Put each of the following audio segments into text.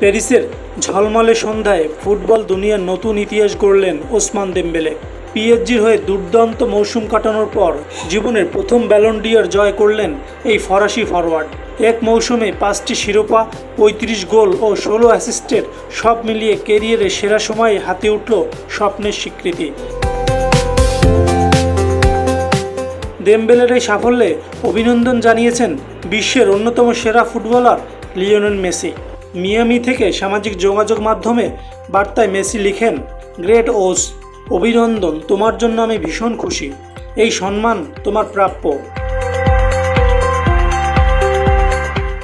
প্যারিসের ঝলমলে সন্ধ্যায় ফুটবল দুনিয়ার নতুন ইতিহাস গড়লেন ওসমান দেমবেলে। পিএসজির হয়ে দুর্দান্ত মৌসুম কাটানোর পর জীবনের প্রথম ব্যালন্ডিয়ার জয় করলেন এই ফরাসি ফরওয়ার্ড এক মৌসুমে পাঁচটি শিরোপা, পঁয়ত্রিশ গোল ও ষোলো অ্যাসিস্টের সব মিলিয়ে কেরিয়ারে সেরা সময়ে হাতে উঠল স্বপ্নের স্বীকৃতি। দেমবেলের এই সাফল্যে অভিনন্দন জানিয়েছেন বিশ্বের অন্যতম সেরা ফুটবলার লিওনেল মেসি। মিয়ামি থেকে সামাজিক যোগাযোগ মাধ্যমে বার্তায় মেসি লিখেন, গ্রেট ওস, অভিনন্দন, তোমার জন্য আমি ভীষণ খুশি। এই সম্মান তোমার প্রাপ্য।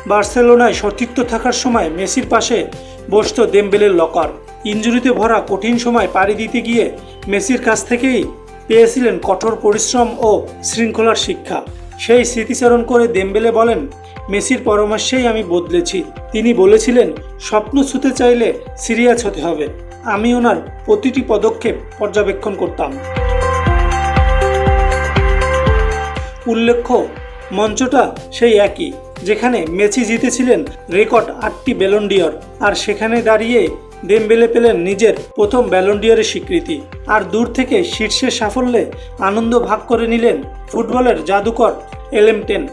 বার্সেলোনায় সতীর্থ থাকার সময় মেসির পাশে বসত দেমবেলের লকার। ইঞ্জুরিতে ভরা কঠিন সময় পাড়ি দিতে গিয়ে মেসির কাছ থেকেই পেয়েছিলেন কঠোর পরিশ্রম ও শৃঙ্খলার শিক্ষা। সেই স্মৃতিচারণ করে দেমবেলে বলেন মেসির পরামর্শেই আমি বদলেছি। তিনি বলেছিলেন, স্বপ্ন ছুতে চাইলে সিরিয়াস হতে হবে। আমি ওনার প্রতিটি পদক্ষেপ পর্যবেক্ষণ করতাম। উল্লেখ্য, মঞ্চটা সেই একই, যেখানে মেসি জিতেছিলেন রেকর্ড আটটি ব্যালন্ডিয়র আর সেখানে দাঁড়িয়ে দেমবেলে পেলেন নিজের প্রথম ব্যালন্ডিয়রের স্বীকৃতি। আর দূর থেকে শীর্ষের সাফল্যে আনন্দ ভাগ করে নিলেন ফুটবলের জাদুকর এলএম টেন।